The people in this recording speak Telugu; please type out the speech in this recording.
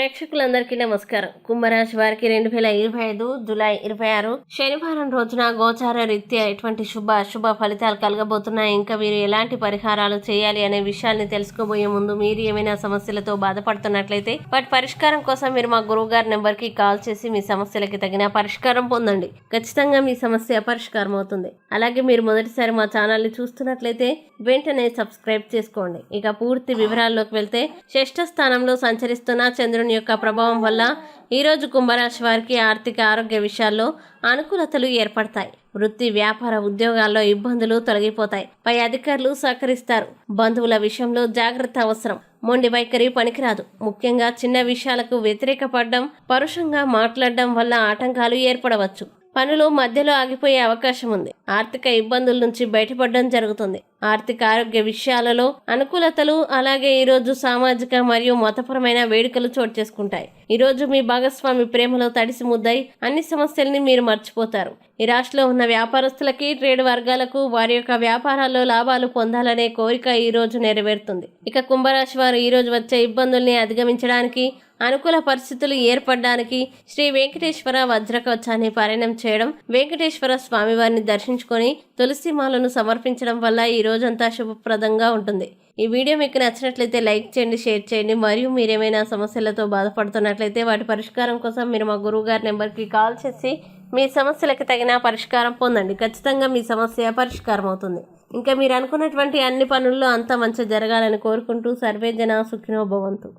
ప్రేక్షకులందరికీ నమస్కారం. కుంభరాశి వారికి రెండు వేల ఇరవై ఐదు జూలై ఇరవై ఆరు శనివారం రోజున గోచార రీత్యా ఎటువంటి శుభ అశుభ ఫలితాలు కలగబోతున్నాయి? ఇంకా మీరు ఎలాంటి పరిహారాలు చేయాలి అనే విషయాన్ని తెలుసుకోబోయే ముందు మీరు ఏమైనా సమస్యలతో బాధపడుతున్నట్లయితే వాటి పరిష్కారం కోసం మీరు మా గురువు గారి నెంబర్కి కాల్ చేసి మీ సమస్యలకి తగిన పరిష్కారం పొందండి. ఖచ్చితంగా మీ సమస్య పరిష్కారం అవుతుంది. అలాగే మీరు మొదటిసారి మా ఛానల్ని చూస్తున్నట్లయితే వెంటనే సబ్స్క్రైబ్ చేసుకోండి. ఇక పూర్తి వివరాల్లోకి వెళ్తే శ్రేష్ఠ స్థానంలో సంచరిస్తున్న చంద్రుని యొక్క ప్రభావం వల్ల ఈరోజు కుంభరాశి వారికి ఆర్థిక ఆరోగ్య విషయాల్లో అనుకూలతలు ఏర్పడతాయి. వృత్తి వ్యాపార ఉద్యోగాల్లో ఇబ్బందులు తొలగిపోతాయి. పై అధికారులు సహకరిస్తారు. బంధువుల విషయంలో జాగ్రత్త అవసరం. మొండి వైఖరి పనికిరాదు. ముఖ్యంగా చిన్న విషయాలకు వ్యతిరేకపడడం పరుషంగా మాట్లాడడం వల్ల ఆటంకాలు ఏర్పడవచ్చు. పనులు మధ్యలో ఆగిపోయే అవకాశం ఉంది. ఆర్థిక ఇబ్బందుల నుంచి బయటపడడం జరుగుతుంది. ఆర్థిక ఆరోగ్య విషయాలలో అనుకూలతలు అలాగే ఈరోజు సామాజిక మరియు మతపరమైన వేడుకలు చోటు చేసుకుంటాయి. ఈరోజు మీ భాగస్వామి ప్రేమలో తడిసి ముద్దై అన్ని సమస్యల్ని మీరు మర్చిపోతారు. ఈ రాష్ట్రంలో ఉన్న వ్యాపారస్తులకి ట్రేడ్ వర్గాలకు వారి యొక్క వ్యాపారాల్లో లాభాలు పొందాలనే కోరిక ఈ రోజు నెరవేరుతుంది. ఇక కుంభరాశి వారు ఈరోజు వచ్చే ఇబ్బందుల్ని అధిగమించడానికి అనుకూల పరిస్థితులు ఏర్పడడానికి శ్రీ వెంకటేశ్వర వజ్రకవచాన్ని పారాయణం చేయడం వెంకటేశ్వర స్వామివారిని దర్శించుకొని తులసిమాలను సమర్పించడం వల్ల ఈ రోజంతా శుభప్రదంగా ఉంటుంది. ఈ వీడియో మీకు నచ్చినట్లయితే లైక్ చేయండి షేర్ చేయండి. మరియు మీరేమైనా సమస్యలతో బాధపడుతున్నట్లయితే వాటి పరిష్కారం కోసం మీరు మా గురువు గారి నెంబర్కి కాల్ చేసి మీ సమస్యలకు తగిన పరిష్కారం పొందండి. ఖచ్చితంగా మీ సమస్య పరిష్కారం అవుతుంది. ఇంకా మీరు అనుకున్నటువంటి అన్ని పనుల్లో అంతా మంచి జరగాలని కోరుకుంటూ సర్వే జన సుఖినో భవంతు.